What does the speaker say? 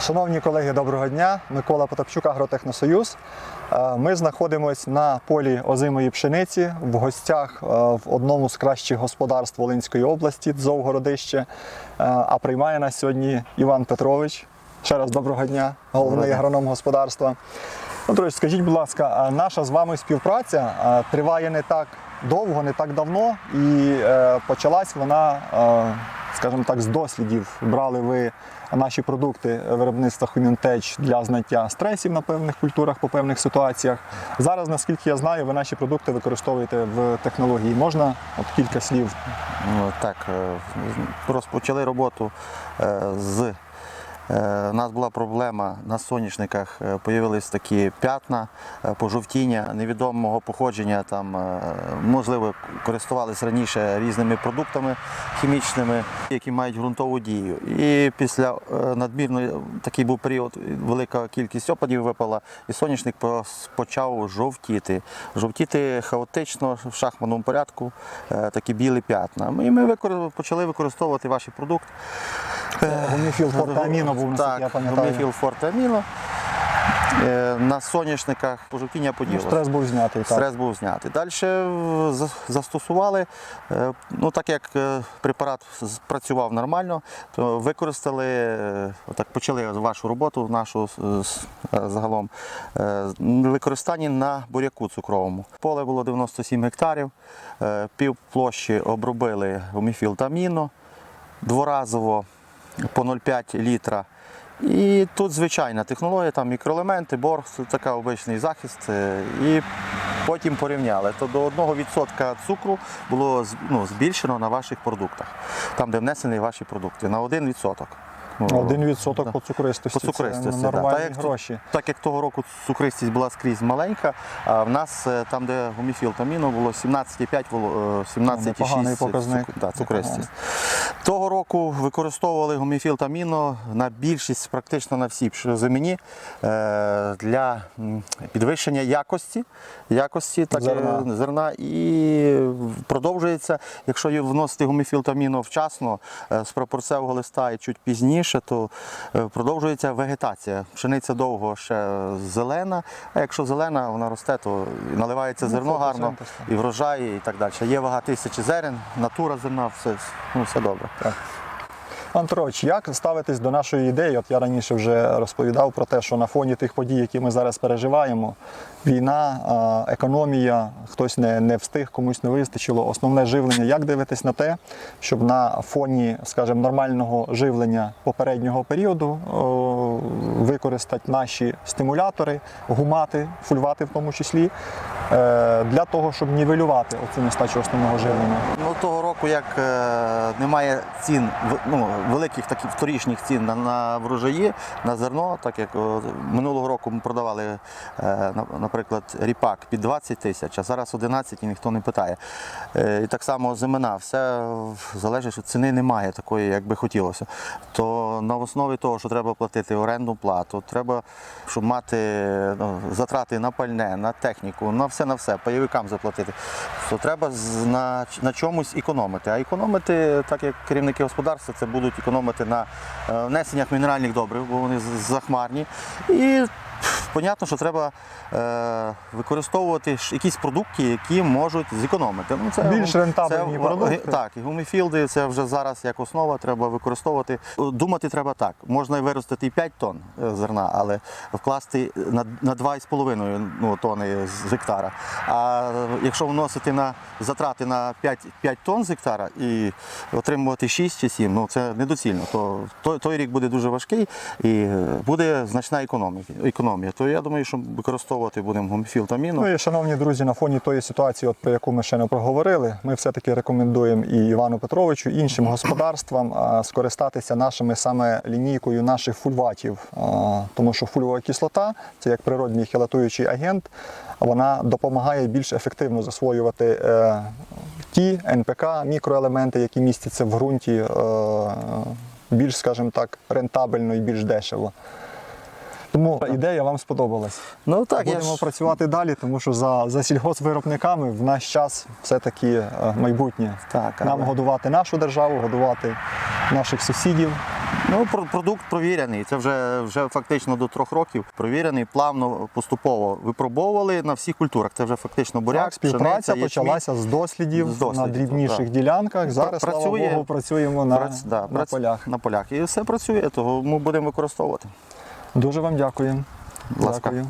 Шановні колеги, доброго дня. Микола Потапчук, Агротехносоюз. Е, Ми знаходимося на полі озимої пшениці в гостях е, в одному з кращих господарств Волинської області, Зовгородище. Е, А приймає нас сьогодні Іван Петрович. Ще раз доброго дня, головний агроном господарства. Петрович, скажіть, будь ласка, наша з вами співпраця триває не так довго, не так давно, і почалась вона, скажімо так, з дослідів. Брали ви наші продукти виробництва Хумінтеч для знаття стресів на певних культурах по певних ситуаціях. Зараз, наскільки я знаю, ви наші продукти використовуєте в технології. Можна от кілька слів? Так, е, розпочали роботу е, з. Е, У нас була проблема на соняшниках, з'явились такі п'ятна, е, пожовтіння невідомого походження. Там, е, можливо, користувалися раніше різними продуктами хімічними, які мають ґрунтову дію. І після е, надмірної такий був період, велика кількість опадів випала, і соняшник почав жовтіти. Жовтіти хаотично в шахматному порядку, е, такі білі п'ятна. І ми викор- почали використовувати ваш продукт. Гуміфіл Фортаміно був, наскільки я пам'ятаю. Гуміфіл Фортаміно. Е, На соняшниках пожовтіння Ну, стрес був знятий. Так. Стрес був знятий. Далі е, застосували, е, ну так як е, препарат працював нормально, то використали, е, отак почали вашу роботу, нашу е, е, загалом, е, використання на буряку цукровому. Поле було 97 гектарів, е, пів площі обробили гуміфіл дворазово по 0,5 літра. І тут звичайна технологія, там мікроелементи, бор, це така обичний захист. е, І потім порівняли. То до 1% цукру було ну, збільшено на ваших продуктах, там, де внесені ваші продукти, на 1%. Ну, Один відсоток по цукристості. По цукристості, Це нормальні Так, як ту- гроші. Так як того року цукристість була скрізь маленька, а в нас е, там, де гуміфіл та міно, було 17,5, е, 17,6 Непоганий показник. цук- да, цукристість. Того року використовували гуміфіл та міно на більшість, практично на всі пшоземені е, для підвищення якості, якості так, Зерна. е, зерна і продовжується. Якщо вносити гуміфіл та міно вчасно е, з пропорцевого листа і чуть пізніше, то продовжується вегетація. Пшениця довго ще зелена, а якщо зелена, вона росте, то наливається Ну, зерно гарно, і врожай, і так далі. Є вага тисячі зерен, натура зерна, все, ну, все добре. Пан Петрович, як ставитись до нашої ідеї? От я раніше вже розповідав про те, що на фоні тих подій, які ми зараз переживаємо, війна, економія, хтось не, не встиг, комусь не вистачило, основне живлення. Як дивитись на те, щоб на фоні, скажімо, нормального живлення попереднього періоду використати наші стимулятори, гумати, фульвати в тому числі, е, для того, щоб нівелювати оцю нестачу основного живлення? Ну, того року, як е, немає цін, ну, великих таких вторічних цін на, на врожаї, на зерно, так як минулого року ми продавали, е, наприклад, ріпак під 20 тисяч, а зараз 11 і ніхто не питає. І так само зимина, все залежить, що ціни немає такої, як би хотілося. То на основі того, що треба платити орендну плату, треба, щоб мати ну, затрати на пальне, на техніку, на все на все, пайовикам заплатити, то треба на, на чомусь економити. А економити, так як керівники господарства, це будуть економити на е, внесеннях мінеральних добрив, бо вони захмарні. І Понятно, що треба е, використовувати якісь продукти, які можуть зекономити. Ну, це, Більш рентабельні це, продукти. Так, і гуміфілди це вже зараз як основа, треба використовувати. Думати треба так. Можна виростити і 5 тонн е, зерна, але вкласти на, на 2,5 ну, тонни з гектара. А якщо вносити на затрати на 5, 5 тонн з гектара і отримувати 6 чи 7, ну це недоцільно. То той, той рік буде дуже важкий і е, буде значна економія. економія. То я думаю, що використовувати будемо гуміфіл та міну. Ну і шановні друзі, на фоні тої ситуації, от про яку ми ще не проговорили, ми все-таки рекомендуємо і Івану Петровичу, і іншим господарствам а, скористатися нашими саме лінійкою наших фульватів, А, тому що фульвова кислота це як природній хелатуючий агент, вона допомагає більш ефективно засвоювати е, ті НПК, мікроелементи, які містяться в ґрунті, е, більш, скажімо так, рентабельно і більш дешево. Тому ідея вам сподобалась. Ну так, я Будемо ж- працювати далі, тому що за, за сільгоспвиробниками в наш час все-таки е, майбутнє. Так, Нам але- годувати нашу державу, годувати наших сусідів. Ну, про- продукт провірений. Це вже, вже фактично до трьох років провірений, плавно, поступово випробовували на всіх культурах. Це вже фактично буряк, Так, співпраця почалася з дослідів, З дослідів, на дрібніших так. ділянках. Зараз, слава Богу, працюємо на, Прац- да, на прац- полях. На полях. І все працює, того ми будемо використовувати. Дуже вам дякую. Дякую.